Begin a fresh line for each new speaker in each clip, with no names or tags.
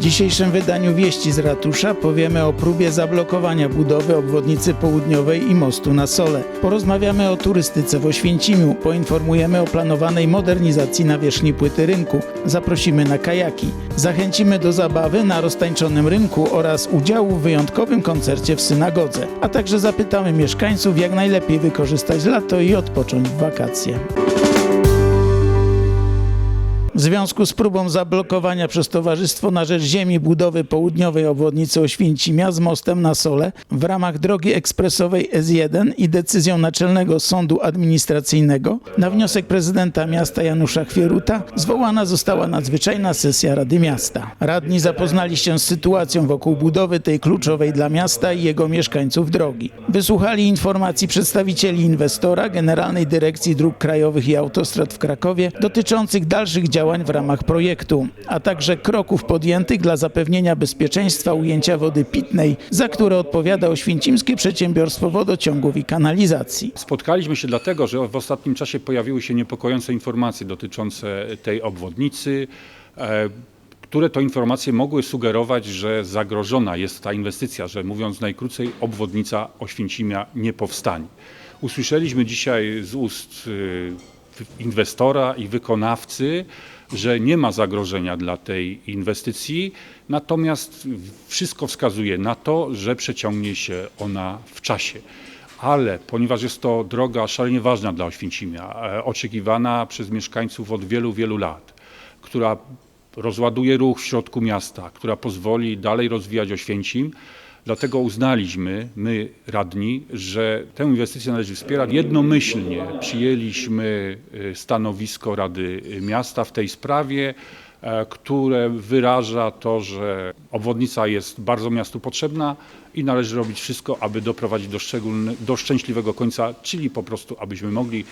W dzisiejszym wydaniu Wieści z Ratusza powiemy o próbie zablokowania budowy obwodnicy południowej i mostu na Sole. Porozmawiamy o turystyce w Oświęcimiu, poinformujemy o planowanej modernizacji nawierzchni płyty rynku, zaprosimy na kajaki, zachęcimy do zabawy na roztańczonym rynku oraz udziału w wyjątkowym koncercie w synagodze, a także zapytamy mieszkańców, jak najlepiej wykorzystać lato i odpocząć w wakacje. W związku z próbą zablokowania przez Towarzystwo na Rzecz Ziemi budowy południowej obwodnicy Oświęcimia z mostem na Sole w ramach drogi ekspresowej S1 i decyzją Naczelnego Sądu Administracyjnego na wniosek prezydenta miasta Janusza Chwieruta zwołana została nadzwyczajna sesja Rady Miasta. Radni zapoznali się z sytuacją wokół budowy tej kluczowej dla miasta i jego mieszkańców drogi. Wysłuchali informacji przedstawicieli inwestora, Generalnej Dyrekcji Dróg Krajowych i Autostrad w Krakowie dotyczących dalszych działań w ramach projektu, a także kroków podjętych dla zapewnienia bezpieczeństwa ujęcia wody pitnej, za które odpowiada Oświęcimskie Przedsiębiorstwo Wodociągów i Kanalizacji.
Spotkaliśmy się dlatego, że w ostatnim czasie pojawiły się niepokojące informacje dotyczące tej obwodnicy, e, które to informacje mogły sugerować, że zagrożona jest ta inwestycja, że mówiąc najkrócej, obwodnica Oświęcimia nie powstanie. Usłyszeliśmy dzisiaj z ust y, inwestora i wykonawcy, że nie ma zagrożenia dla tej inwestycji, natomiast wszystko wskazuje na to, że przeciągnie się ona w czasie. Ale ponieważ jest to droga szalenie ważna dla Oświęcimia, e, oczekiwana przez mieszkańców od wielu, wielu lat, która rozładuje ruch w środku miasta, która pozwoli dalej rozwijać Oświęcim, Dlatego uznaliśmy, my radni, że tę inwestycję należy wspierać. Jednomyślnie przyjęliśmy y, stanowisko Rady Miasta w tej sprawie, e, które wyraża to, że obwodnica jest bardzo miastu potrzebna i należy robić wszystko, aby doprowadzić do, do szczęśliwego końca, czyli po prostu, abyśmy mogli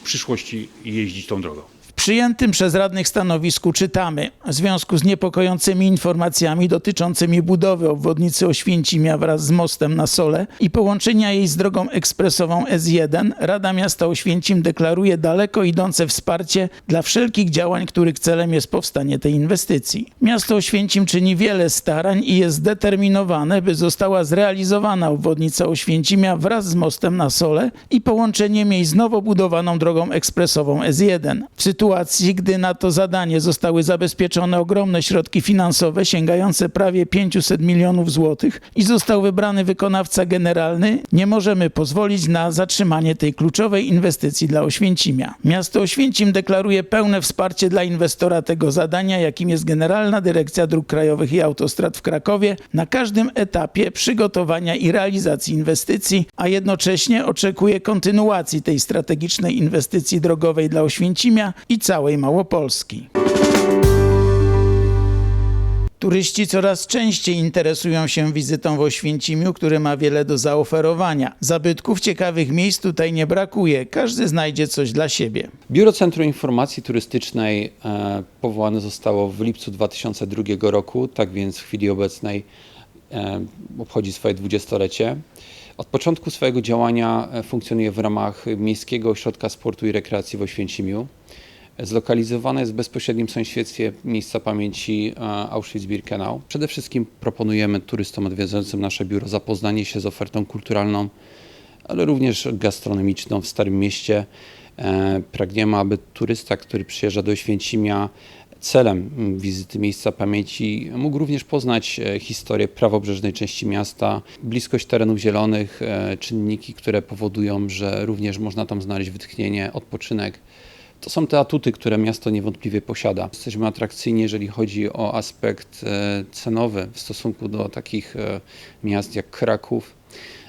w przyszłości jeździć tą drogą.
W przyjętym przez radnych stanowisku czytamy w związku z niepokojącymi informacjami dotyczącymi budowy obwodnicy Oświęcimia wraz z mostem na Sole i połączenia jej z drogą ekspresową S1 Rada Miasta Oświęcim deklaruje daleko idące wsparcie dla wszelkich działań, których celem jest powstanie tej inwestycji. Miasto Oświęcim czyni wiele starań i jest zdeterminowane, by została zrealizowana obwodnica Oświęcimia wraz z mostem na Sole i połączeniem jej z nowo budowaną drogą ekspresową S1. W sytuacji, gdy na to zadanie zostały zabezpieczone ogromne środki finansowe sięgające prawie 500 milionów złotych i został wybrany wykonawca generalny, nie możemy pozwolić na zatrzymanie tej kluczowej inwestycji dla Oświęcimia. Miasto Oświęcim deklaruje pełne wsparcie dla inwestora tego zadania, jakim jest Generalna Dyrekcja Dróg Krajowych i Autostrad w Krakowie na każdym etapie przygotowania i realizacji inwestycji, a jednocześnie oczekuje kontynuacji tej strategicznej inwestycji drogowej dla Oświęcimia i całej Małopolski. Turyści coraz częściej interesują się wizytą w Oświęcimiu, które ma wiele do zaoferowania. Zabytków ciekawych miejsc tutaj nie brakuje, każdy znajdzie coś dla siebie.
Biuro Centrum Informacji Turystycznej e, powołane zostało w lipcu 2002 roku, tak więc w chwili obecnej e, obchodzi swoje dwudziestolecie. Od początku swojego działania e, funkcjonuje w ramach Miejskiego Ośrodka Sportu i Rekreacji w Oświęcimiu. Zlokalizowane jest w bezpośrednim sąsiedztwie miejsca pamięci e, Auschwitz-Birkenau. Przede wszystkim proponujemy turystom odwiedzającym nasze biuro zapoznanie się z ofertą kulturalną, ale również gastronomiczną w Starym Mieście. E, Pragniemy, aby turysta, który przyjeżdża do Święcimia celem wizyty miejsca pamięci mógł również poznać e, historię prawobrzeżnej części miasta, bliskość terenów zielonych, czynniki, które powodują, że również można tam znaleźć wytchnienie, odpoczynek. To są te atuty, które miasto niewątpliwie posiada. Jesteśmy atrakcyjni, jeżeli chodzi o aspekt e, cenowy w stosunku do takich e, miast jak Kraków,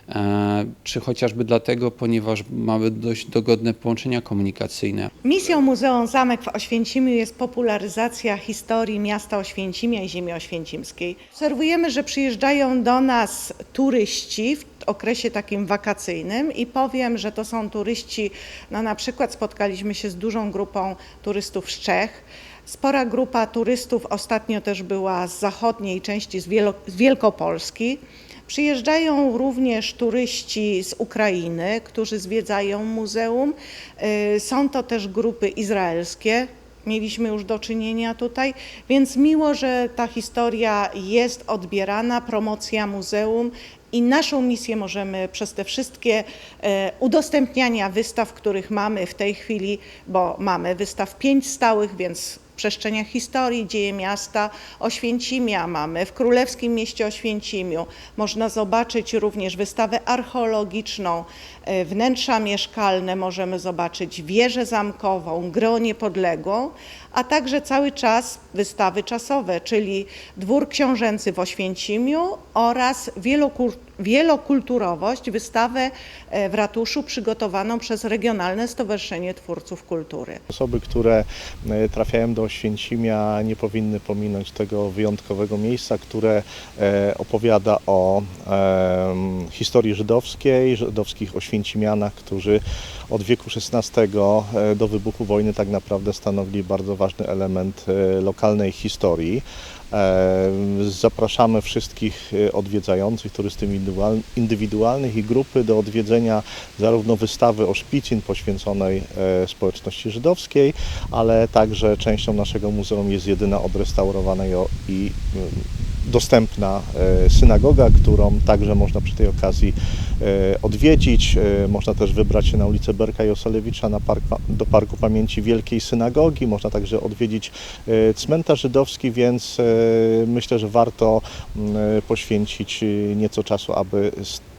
e, czy chociażby dlatego, ponieważ mamy dość dogodne połączenia komunikacyjne.
Misją Muzeum Zamek w Oświęcimiu jest popularyzacja historii miasta Oświęcimia i ziemi oświęcimskiej. Obserwujemy, że przyjeżdżają do nas turyści okresie takim wakacyjnym i powiem, że to są turyści, no na przykład spotkaliśmy się z dużą grupą turystów z Czech. Spora grupa turystów ostatnio też była z zachodniej części, z, Wielo- z Wielkopolski. Przyjeżdżają również turyści z Ukrainy, którzy zwiedzają muzeum. Y, Są to też grupy izraelskie, mieliśmy już do czynienia tutaj, więc miło, że ta historia jest odbierana, promocja muzeum i naszą misję możemy przez te wszystkie e, udostępniania wystaw, których mamy w tej chwili, bo mamy wystaw pięć stałych, więc przestrzeniach historii, dzieje miasta Oświęcimia mamy, w Królewskim Mieście Oświęcimiu. Można zobaczyć również wystawę archeologiczną, wnętrza mieszkalne, możemy zobaczyć wieżę zamkową, grę niepodległą, a także cały czas wystawy czasowe, czyli Dwór Książęcy w Oświęcimiu oraz wielokulturowość, wystawę e, w ratuszu przygotowaną przez Regionalne Stowarzyszenie Twórców Kultury.
Osoby, które e, trafiają do Oświęcimia nie powinny pominąć tego wyjątkowego miejsca, które e, opowiada o historii żydowskiej, żydowskich oświęcimianach, którzy od wieku XVI e, do wybuchu wojny tak naprawdę stanowili bardzo ważny element e, lokalnej historii. E, Zapraszamy wszystkich odwiedzających, turystów indywidual- indywidualnych i grupy do odwiedzenia zarówno wystawy Oszpicin poświęconej społeczności żydowskiej, ale także częścią naszego muzeum jest jedyna odrestaurowana i mm, dostępna e, synagoga, którą także można przy tej okazji e, odwiedzić. E, Można też wybrać się na ulicę Berka i Osalewicza na park, do Parku Pamięci Wielkiej Synagogi. Można także odwiedzić cmentarz żydowski, więc myślę, że warto poświęcić nieco czasu, aby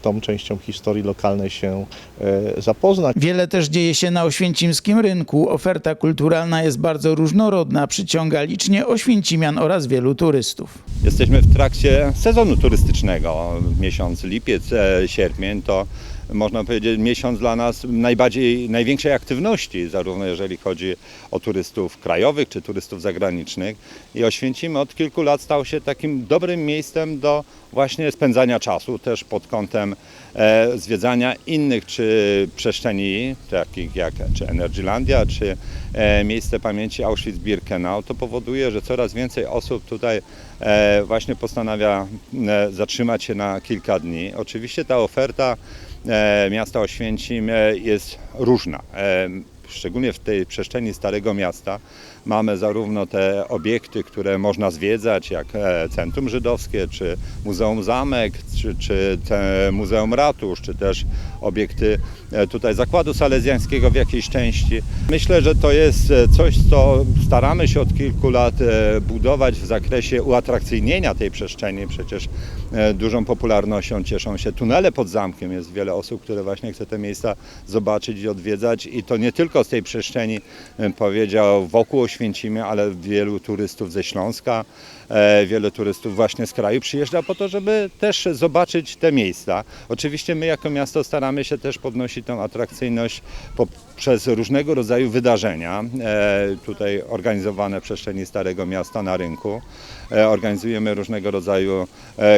tą częścią historii lokalnej się e, zapoznać.
Wiele też dzieje się na oświęcimskim rynku. Oferta kulturalna jest bardzo różnorodna, przyciąga licznie oświęcimian oraz wielu turystów.
Jesteśmy w trakcie sezonu turystycznego. Miesiąc lipiec, e, sierpień to można powiedzieć miesiąc dla nas najbardziej, największej aktywności, zarówno jeżeli chodzi o turystów krajowych czy turystów zagranicznych. I Oświęcim od kilku lat stał się takim dobrym miejscem do właśnie spędzania czasu, też pod kątem e, zwiedzania innych czy przestrzeni, takich jak czy Energylandia, czy e, miejsce pamięci Auschwitz-Birkenau. To powoduje, że coraz więcej osób tutaj e, właśnie postanawia e, zatrzymać się na kilka dni. Oczywiście ta oferta miasta Oświęcim e, jest różna. E, Szczególnie w tej przestrzeni Starego Miasta mamy zarówno te obiekty, które można zwiedzać, jak e, Centrum Żydowskie, czy Muzeum Zamek, czy, czy Muzeum Ratusz, czy też obiekty e, tutaj Zakładu Salezjańskiego w jakiejś części. Myślę, że to jest e, coś, co staramy się od kilku lat budować w zakresie uatrakcyjnienia tej przestrzeni. Przecież dużą popularnością cieszą się tunele pod zamkiem. Jest wiele osób, które właśnie chce te miejsca zobaczyć i odwiedzać i to nie tylko z tej przestrzeni, powiedział, wokół Oświęcimia, ale wielu turystów ze Śląska, e, wielu turystów właśnie z kraju przyjeżdża po to, żeby też zobaczyć te miejsca. Oczywiście my jako miasto staramy się też podnosić tą atrakcyjność poprzez różnego rodzaju wydarzenia, e, tutaj organizowane przestrzeni Starego Miasta na rynku. E, Organizujemy różnego rodzaju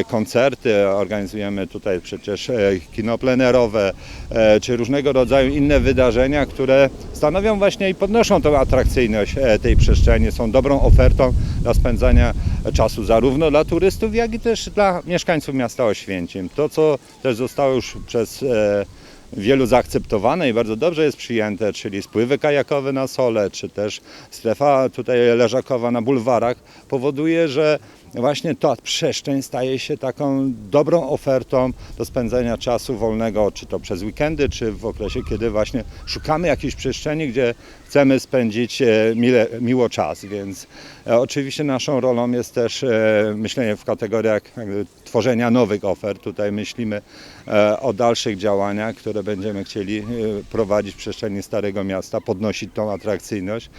koncerty, organizujemy tutaj przecież kino plenerowe, czy różnego rodzaju inne wydarzenia, które stanowią właśnie i podnoszą tą atrakcyjność tej przestrzeni, są dobrą ofertą dla spędzania czasu zarówno dla turystów, jak i też dla mieszkańców miasta Oświęcim. To, co też zostało już przez e, wielu zaakceptowane i bardzo dobrze jest przyjęte, czyli spływy kajakowe na Sole, czy też strefa tutaj leżakowa na bulwarach, powoduje, że właśnie ta przestrzeń staje się taką dobrą ofertą do spędzenia czasu wolnego, czy to przez weekendy, czy w okresie, kiedy właśnie szukamy jakiejś przestrzeni, gdzie chcemy spędzić e, mile, miło czas, więc e, oczywiście naszą rolą jest też e, myślenie w kategoriach tworzenia nowych ofert. Tutaj myślimy o dalszych działaniach, które będziemy chcieli prowadzić w przestrzeni Starego Miasta, podnosić tą atrakcyjność,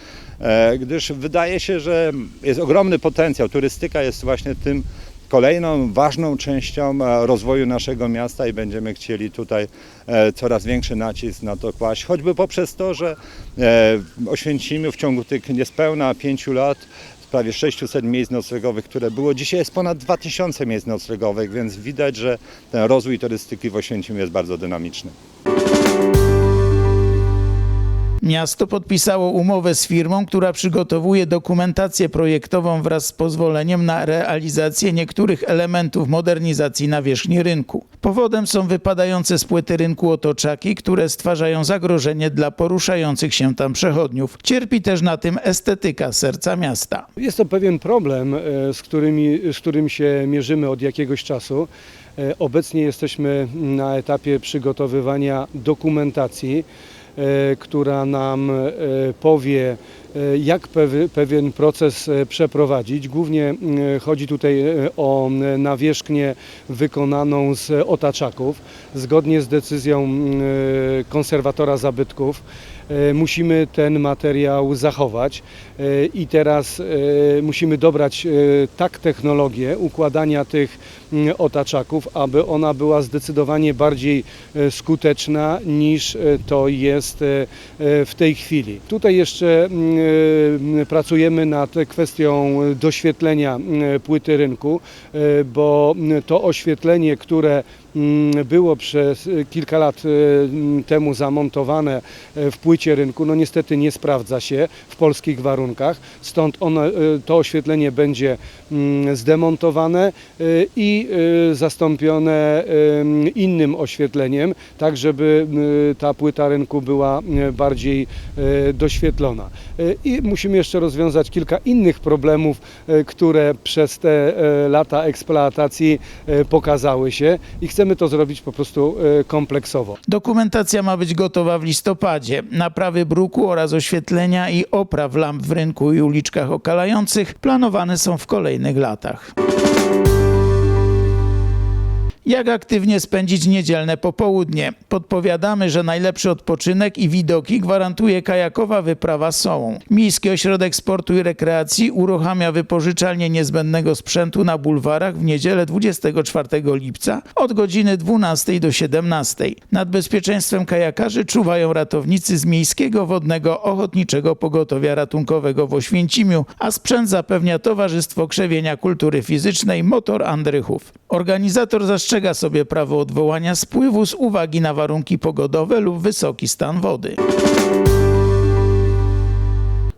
gdyż wydaje się, że jest ogromny potencjał. Turystyka jest właśnie tym kolejną ważną częścią e, rozwoju naszego miasta i będziemy chcieli tutaj e, coraz większy nacisk na to kłaść, choćby poprzez to, że e, w Oświęcimiu w ciągu tych niespełna pięciu lat prawie 600 miejsc noclegowych, które było, dzisiaj jest ponad 2000 miejsc noclegowych, więc widać, że ten rozwój turystyki w Oświęcimiu jest bardzo dynamiczny.
Miasto podpisało umowę z firmą, która przygotowuje dokumentację projektową wraz z pozwoleniem na realizację niektórych elementów modernizacji nawierzchni rynku. Powodem są wypadające z płyty rynku otoczaki, które stwarzają zagrożenie dla poruszających się tam przechodniów. Cierpi też na tym estetyka serca miasta.
Jest to pewien problem, e, z, którymi, z którym się mierzymy od jakiegoś czasu. E, Obecnie jesteśmy na etapie przygotowywania dokumentacji, która nam e, powie, e, jak pewien proces e, przeprowadzić. Głównie e, chodzi tutaj e, o e, nawierzchnię wykonaną z otaczaków. Zgodnie z decyzją e, konserwatora zabytków e, musimy ten materiał zachować e, i teraz e, musimy dobrać e, tak technologię układania tych otaczaków, aby ona była zdecydowanie bardziej e, skuteczna niż e, to jest e, e, w tej chwili. Tutaj jeszcze e, pracujemy nad kwestią doświetlenia płyty rynku, e, bo to oświetlenie, które było przez e, kilka lat e, mm, temu zamontowane e, w płycie rynku, no niestety nie sprawdza się w polskich warunkach, stąd ono, to oświetlenie będzie mm, zdemontowane i zastąpione innym oświetleniem, tak żeby ta płyta rynku była bardziej doświetlona. I musimy jeszcze rozwiązać kilka innych problemów, które przez te lata eksploatacji pokazały się i chcemy to zrobić po prostu e, kompleksowo.
Dokumentacja ma być gotowa w listopadzie. Naprawy bruku oraz oświetlenia i opraw lamp w rynku i uliczkach okalających planowane są w kolejnych latach. Jak aktywnie spędzić niedzielne popołudnie? Podpowiadamy, że najlepszy odpoczynek i widoki gwarantuje kajakowa wyprawa Sołą. Miejski Ośrodek Sportu i Rekreacji uruchamia wypożyczalnię niezbędnego sprzętu na bulwarach w niedzielę 24 lipca od godziny 12 do 17. Nad bezpieczeństwem kajakarzy czuwają ratownicy z Miejskiego Wodnego Ochotniczego Pogotowia Ratunkowego w Oświęcimiu, a sprzęt zapewnia Towarzystwo Krzewienia Kultury Fizycznej Motor Andrychów. Organizator zastrzega sobie prawo odwołania spływu z uwagi na warunki pogodowe lub wysoki stan wody.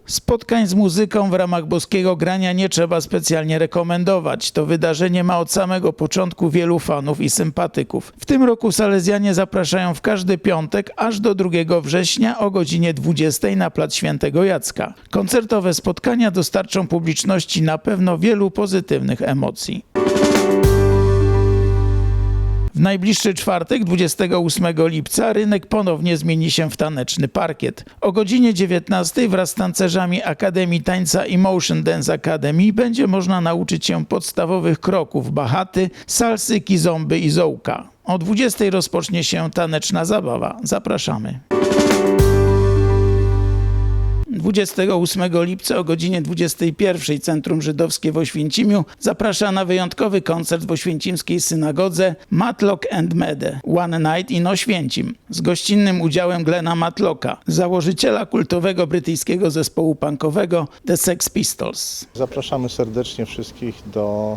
Spotkań z muzyką w ramach boskiego grania nie trzeba specjalnie rekomendować. To wydarzenie ma od samego początku wielu fanów i sympatyków. W tym roku Salezjanie zapraszają w każdy piątek aż do 2 września o godzinie 20 na plac Świętego Jacka. Koncertowe spotkania dostarczą publiczności na pewno wielu pozytywnych emocji. W najbliższy czwartek, 28 lipca, rynek ponownie zmieni się w taneczny parkiet. O godzinie 19 wraz z tancerzami Akademii Tańca i Motion Dance Academy będzie można nauczyć się podstawowych kroków bahaty, salsy, kizomby i zołka. O 20 rozpocznie się taneczna zabawa. Zapraszamy. 28 lipca o godzinie 21 Centrum Żydowskie w Oświęcimiu zaprasza na wyjątkowy koncert w oświęcimskiej synagodze Matlock and Mede One Night in Oświęcim z gościnnym udziałem Glena Matlocka, założyciela kultowego brytyjskiego zespołu punkowego The Sex Pistols.
Zapraszamy serdecznie wszystkich do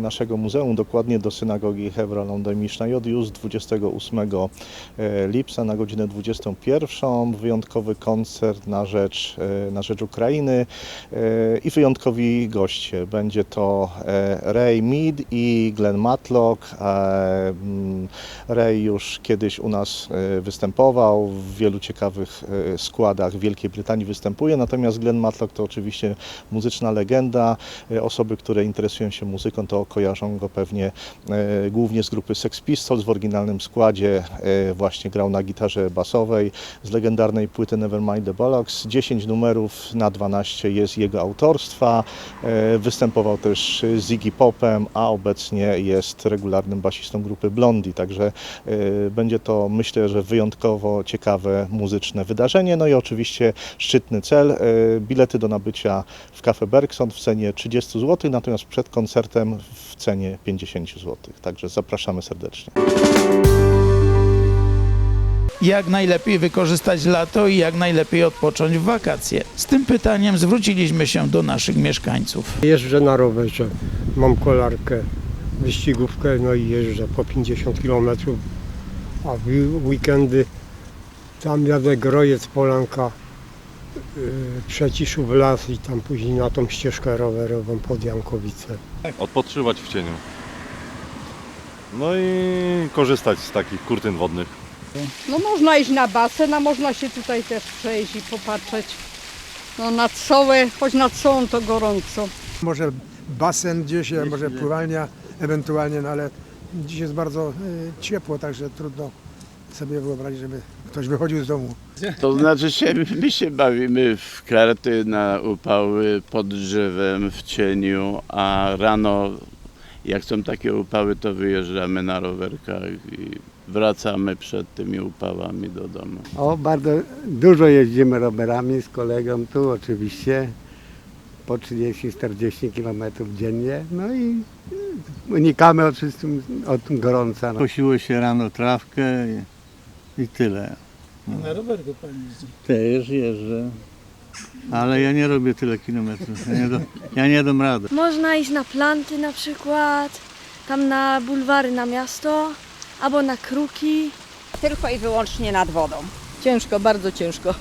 naszego muzeum, dokładnie do synagogi Hebra London Mishnayot już 28 e, lipca na godzinę 21. Wyjątkowy koncert na rzecz, e, na rzecz Ukrainy e, i wyjątkowi goście. Będzie to e, Ray Mead i Glenn Matlock. E, mm, Ray już kiedyś u nas e, występował, w wielu ciekawych e, składach w Wielkiej Brytanii występuje, natomiast Glenn Matlock to oczywiście muzyczna legenda. E, Osoby, które interesują się muzyką, to kojarzą go pewnie e, głównie z grupy Sex Pistols w oryginalnym składzie. E, właśnie grał na gitarze basowej z legendarnej płyty Nevermind the Bollocks. 10 numerów na 12 jest jego autorstwa. E, Występował też z Iggy Popem, a obecnie jest regularnym basistą grupy Blondie, także będzie to myślę, że wyjątkowo ciekawe muzyczne wydarzenie. No i oczywiście szczytny cel, bilety do nabycia w Cafe Bergson w cenie 30 zł, natomiast przed koncertem w cenie 50 zł. Także zapraszamy serdecznie.
Jak najlepiej wykorzystać lato i jak najlepiej odpocząć w wakacje? Z tym pytaniem zwróciliśmy się do naszych mieszkańców.
Jeżdżę na rowerze, mam kolarkę, wyścigówkę, no i jeżdżę po 50 km, a w weekendy
Tam jadę Grojec, Polanka, yy, Przeciszów las i tam później na tą ścieżkę rowerową pod Jankowice.
Odpoczywać w cieniu. No i korzystać z takich kurtyn wodnych.
No można iść na basen, a można się tutaj też przejść i popatrzeć. No nad Sołę, choć nad Sołą to gorąco.
Może basen gdzieś, może pływalnia ewentualnie, no ale dziś jest bardzo y, ciepło, także trudno sobie wyobrazić, żeby ktoś wychodził z domu.
To znaczy się, my się bawimy w karty na upały pod drzewem, w cieniu, a rano jak są takie upały, to wyjeżdżamy na rowerkach i wracamy przed tymi upałami do domu.
O, bardzo dużo jeździmy rowerami z kolegą tu oczywiście, po 30-40 km dziennie, no i unikamy od wszystkim od gorąca.
Kosiło się rano trawkę i, tyle.
Na rowerku pan jeździ.
Też jeżdżę. Ale ja nie robię tyle kilometrów. Ja nie, do, ja nie dam rady.
Można iść na planty na przykład, tam na bulwary na miasto, albo na kruki. Tylko i wyłącznie nad wodą.
Ciężko, bardzo ciężko.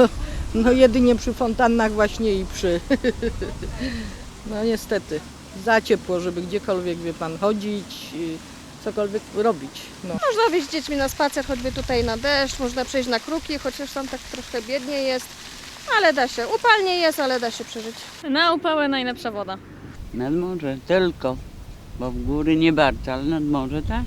No jedynie przy fontannach właśnie i przy... No niestety, za ciepło, żeby gdziekolwiek, wie pan, chodzić, cokolwiek robić. No.
Można wyjść z dziećmi na spacer, choćby tutaj na deszcz, można przejść na kruki, chociaż tam tak troszkę biednie jest. Ale da się, upalnie jest, ale da się przeżyć. Na upałę najlepsza woda.
Nad morze tylko, bo w góry nie bardzo, ale nad morze tak.